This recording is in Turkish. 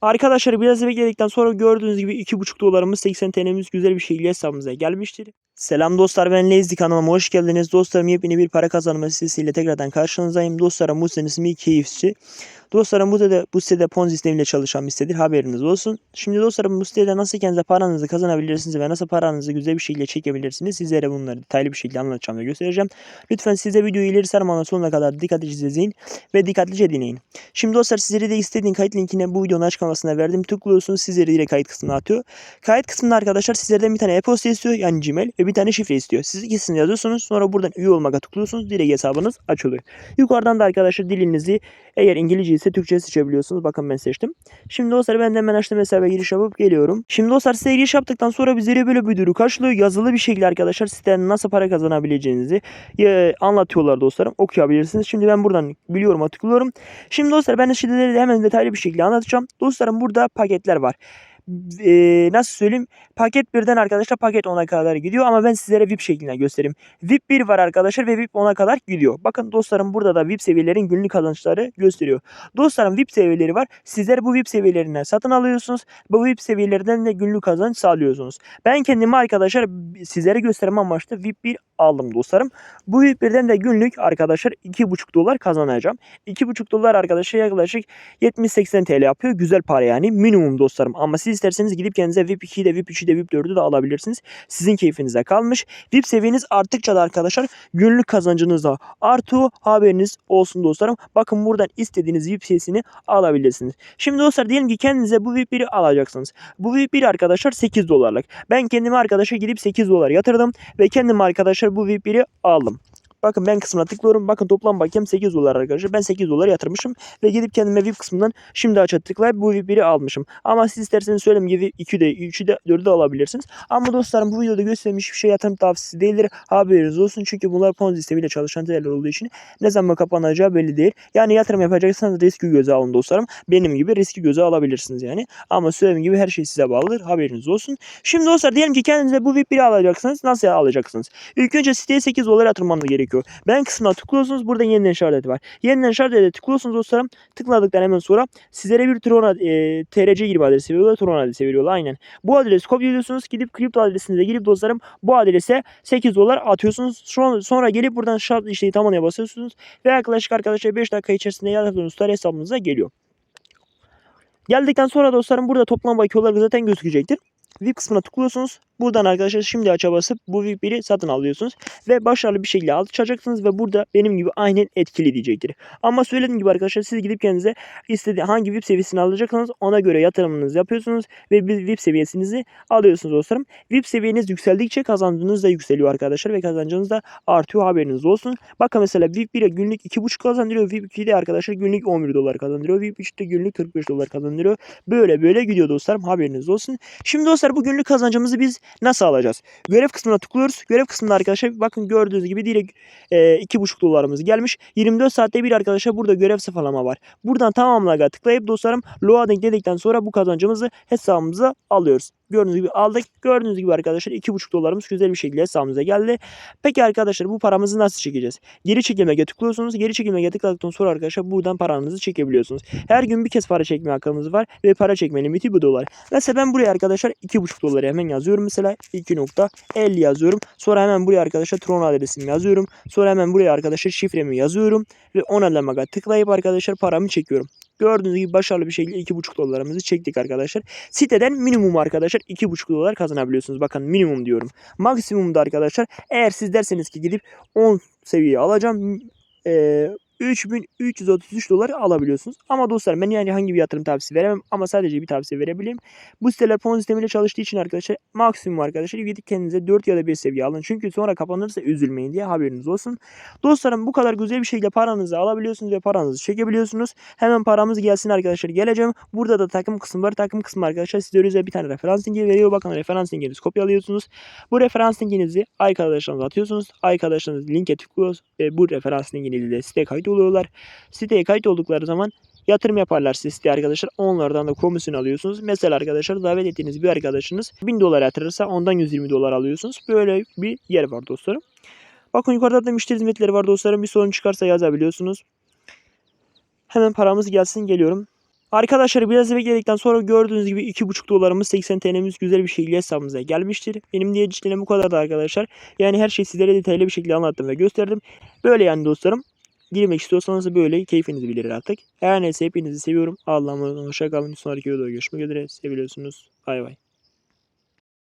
Arkadaşlar biraz bekledikten sonra gördüğünüz gibi 2.5 dolarımız 80 TL'miz güzel bir şekilde hesabımıza gelmiştir. Selam dostlar ben Lezdi kanalıma hoş geldiniz. Dostlarım yepyeni bir para kazanma sitesiyle tekrardan karşınızdayım. Dostlarım bu sitenin ismi Keyifçi. Dostlarım bu sitede, bu sitede Ponzi sistemiyle çalışan bir sitedir haberiniz olsun. Şimdi dostlarım bu sitede nasıl kendinize paranızı kazanabilirsiniz ve nasıl paranızı güzel bir şekilde çekebilirsiniz sizlere bunları detaylı bir şekilde anlatacağım ve göstereceğim. Lütfen size videoyu ileri sarmadan sonuna kadar dikkatlice izleyin ve dikkatlice dinleyin. Şimdi dostlar sizlere de istediğin kayıt linkine bu videonun açıklamasına verdim. Tıklıyorsunuz sizleri direkt kayıt kısmına atıyor. Kayıt kısmında arkadaşlar sizlerden bir tane e-posta istiyor yani Gmail ve bir tane şifre istiyor. Siz ikisini yazıyorsunuz sonra buradan üye olmaya tıklıyorsunuz direkt hesabınız açılıyor. Yukarıdan da arkadaşlar dilinizi eğer İngilizce ise Türkçe seçebiliyorsunuz. Bakın ben seçtim. Şimdi dostlar ben de hemen açtım hesaba giriş yapıp geliyorum. Şimdi dostlar size giriş yaptıktan sonra bizleri böyle bir duyuru karşılıyor. Yazılı bir şekilde arkadaşlar siteden nasıl para kazanabileceğinizi anlatıyorlar dostlarım. Okuyabilirsiniz. Şimdi ben buradan biliyorum tıklıyorum. Şimdi dostlar ben de de hemen detaylı bir şekilde anlatacağım. Dostlarım burada paketler var. Eee, nasıl söyleyeyim? Paket birden arkadaşlar paket 10'a kadar gidiyor ama ben sizlere VIP şeklinde göstereyim. VIP 1 var arkadaşlar ve VIP 10'a kadar gidiyor. Bakın dostlarım burada da VIP seviyelerin günlük kazançları gösteriyor. Dostlarım VIP seviyeleri var. Sizler bu VIP seviyelerinden satın alıyorsunuz. Bu VIP seviyelerden de günlük kazanç sağlıyorsunuz. Ben kendimi arkadaşlar sizlere gösterme amaçlı VIP 1 aldım dostlarım. Bu VIP 1'den de günlük arkadaşlar 2,5 dolar kazanacağım. 2,5 dolar arkadaşlar yaklaşık 70-80 TL yapıyor. Güzel para yani. Minimum dostlarım. Ama siz isterseniz gidip kendinize VIP 2'yi de VIP 3'ü de VIP 4'ü de alabilirsiniz. Sizin keyfinize kalmış. VIP seviyeniz arttıkça da arkadaşlar günlük kazancınız da artıyor. Haberiniz olsun dostlarım. Bakın buradan istediğiniz VIP seviyesini alabilirsiniz. Şimdi dostlar diyelim ki kendinize bu VIP 1'i alacaksınız. Bu VIP 1 arkadaşlar 8 dolarlık. Ben kendime arkadaşa gidip 8 dolar yatırdım ve kendim arkadaşlar bu VIP 1'i aldım. Bakın ben kısmına tıklıyorum. Bakın toplam bakiyem 8 dolar arkadaşlar. Ben 8 dolar yatırmışım ve gidip kendime VIP kısmından şimdi aça tıklayıp bu VIP 1'i almışım. Ama siz isterseniz söylediğim gibi 2'de 3'ü de 4'ü de alabilirsiniz. Ama dostlarım bu videoda göstermiş bir şey yatırım tavsiyesi değildir. Haberiniz olsun. Çünkü bunlar Ponzi sistemiyle çalışan siteler olduğu için ne zaman kapanacağı belli değil. Yani yatırım yapacaksanız riski göze alın dostlarım. Benim gibi riski göze alabilirsiniz yani. Ama söylediğim gibi her şey size bağlıdır. Haberiniz olsun. Şimdi dostlar diyelim ki kendinize bu VIP 1'i alacaksınız. Nasıl alacaksınız? İlk önce siteye 8 dolar yatırmanız gerekiyor. Ben kısmına tıklıyorsunuz. Burada yeniden işareti var. Yeniden işarete tıklıyorsunuz dostlarım. Tıkladıktan hemen sonra sizlere bir Tron e, TRC girme adresi veriyorlar. Tron adresi veriyorlar. Aynen. Bu adresi kopyalıyorsunuz. Gidip kripto adresinize girip dostlarım bu adrese 8 dolar atıyorsunuz. Sonra, sonra gelip buradan şart işlemi tamamına basıyorsunuz. Ve yaklaşık arkadaşlar 5 dakika içerisinde yatırdığınız tutar hesabınıza geliyor. Geldikten sonra dostlarım burada toplam bakiye zaten gözükecektir. VIP kısmına tıklıyorsunuz. Buradan arkadaşlar şimdi aça basıp bu VIP 1'i satın alıyorsunuz. Ve başarılı bir şekilde açacaksınız ve burada benim gibi aynen etkili diyecektir. Ama söylediğim gibi arkadaşlar siz gidip kendinize istediği hangi VIP seviyesini alacaksanız ona göre yatırımınızı yapıyorsunuz. Ve bir VIP seviyesinizi alıyorsunuz dostlarım. VIP seviyeniz yükseldikçe kazancınız da yükseliyor arkadaşlar. Ve kazancınız da artıyor haberiniz olsun. Bakın mesela VIP 1'e günlük 2,5 kazandırıyor. VIP 2'de arkadaşlar günlük 11 dolar kazandırıyor. VIP 3'te günlük 45 dolar kazandırıyor. Böyle böyle gidiyor dostlarım haberiniz olsun. Şimdi dostlar bu günlük kazancımızı biz nasıl alacağız? Görev kısmına tıklıyoruz. Görev kısmında arkadaşlar bakın gördüğünüz gibi direkt e, 2,5 dolarımız gelmiş. 24 saatte bir arkadaşlar burada görev sıfırlama var. Buradan tamamlaga tıklayıp dostlarım loading dedikten sonra bu kazancımızı hesabımıza alıyoruz. Gördüğünüz gibi aldık. Gördüğünüz gibi arkadaşlar 2,5 dolarımız güzel bir şekilde hesabımıza geldi. Peki arkadaşlar bu paramızı nasıl çekeceğiz? Geri çekilmeye tıklıyorsunuz. Geri çekilmeye tıkladıktan sonra arkadaşlar buradan paranızı çekebiliyorsunuz. Her gün bir kez para çekme hakkınız var ve para çekme limiti bu dolar. Mesela ben buraya arkadaşlar 2,5 doları hemen yazıyorum mesela 2.50 yazıyorum. Sonra hemen buraya arkadaşlar Tron adresimi yazıyorum. Sonra hemen buraya arkadaşlar şifremi yazıyorum ve onaylamaga tıklayıp arkadaşlar paramı çekiyorum. Gördüğünüz gibi başarılı bir şekilde 2,5 dolarımızı çektik arkadaşlar. Siteden minimum arkadaşlar 2,5 dolar kazanabiliyorsunuz. Bakın minimum diyorum. Maksimum da arkadaşlar eğer siz derseniz ki gidip 10 seviye alacağım. Ee, 3333 doları alabiliyorsunuz. Ama dostlar ben yani hangi bir yatırım tavsiyesi veremem ama sadece bir tavsiye verebilirim. Bu siteler fon sistemiyle çalıştığı için arkadaşlar maksimum arkadaşlar gidip kendinize 4 ya da 5 seviye alın. Çünkü sonra kapanırsa üzülmeyin diye haberiniz olsun. Dostlarım bu kadar güzel bir şekilde paranızı alabiliyorsunuz ve paranızı çekebiliyorsunuz. Hemen paramız gelsin arkadaşlar geleceğim. Burada da takım kısmı var. Takım kısmı arkadaşlar size üzerine bir tane referans linki veriyor. Bakın referans linkinizi kopyalıyorsunuz. Bu referans linkinizi arkadaşlarınıza atıyorsunuz. Arkadaşlarınız linke tıklıyoruz ve bu referans linkini de site kayıt. Siteye kayıt oldukları zaman yatırım yaparlar size site arkadaşlar. Onlardan da komisyon alıyorsunuz. Mesela arkadaşlar davet ettiğiniz bir arkadaşınız 1000 dolar yatırırsa ondan 120 dolar alıyorsunuz. Böyle bir yer var dostlarım. Bakın yukarıda da müşteri hizmetleri var dostlarım. Bir sorun çıkarsa yazabiliyorsunuz. Hemen paramız gelsin geliyorum. Arkadaşlar biraz bekledikten sonra gördüğünüz gibi 2.5 dolarımız 80 TL'miz güzel bir şekilde hesabımıza gelmiştir. Benim diyeceğim bu kadardı arkadaşlar. Yani her şeyi sizlere detaylı bir şekilde anlattım ve gösterdim. Böyle yani dostlarım. Girmek istiyorsanız böyle keyfinizi bilir artık. Her neyse hepinizi seviyorum. Allah'a emanet olun. Hoşça kalın. Sonraki videoda görüşmek üzere. Seviyorsunuz. Bay bay.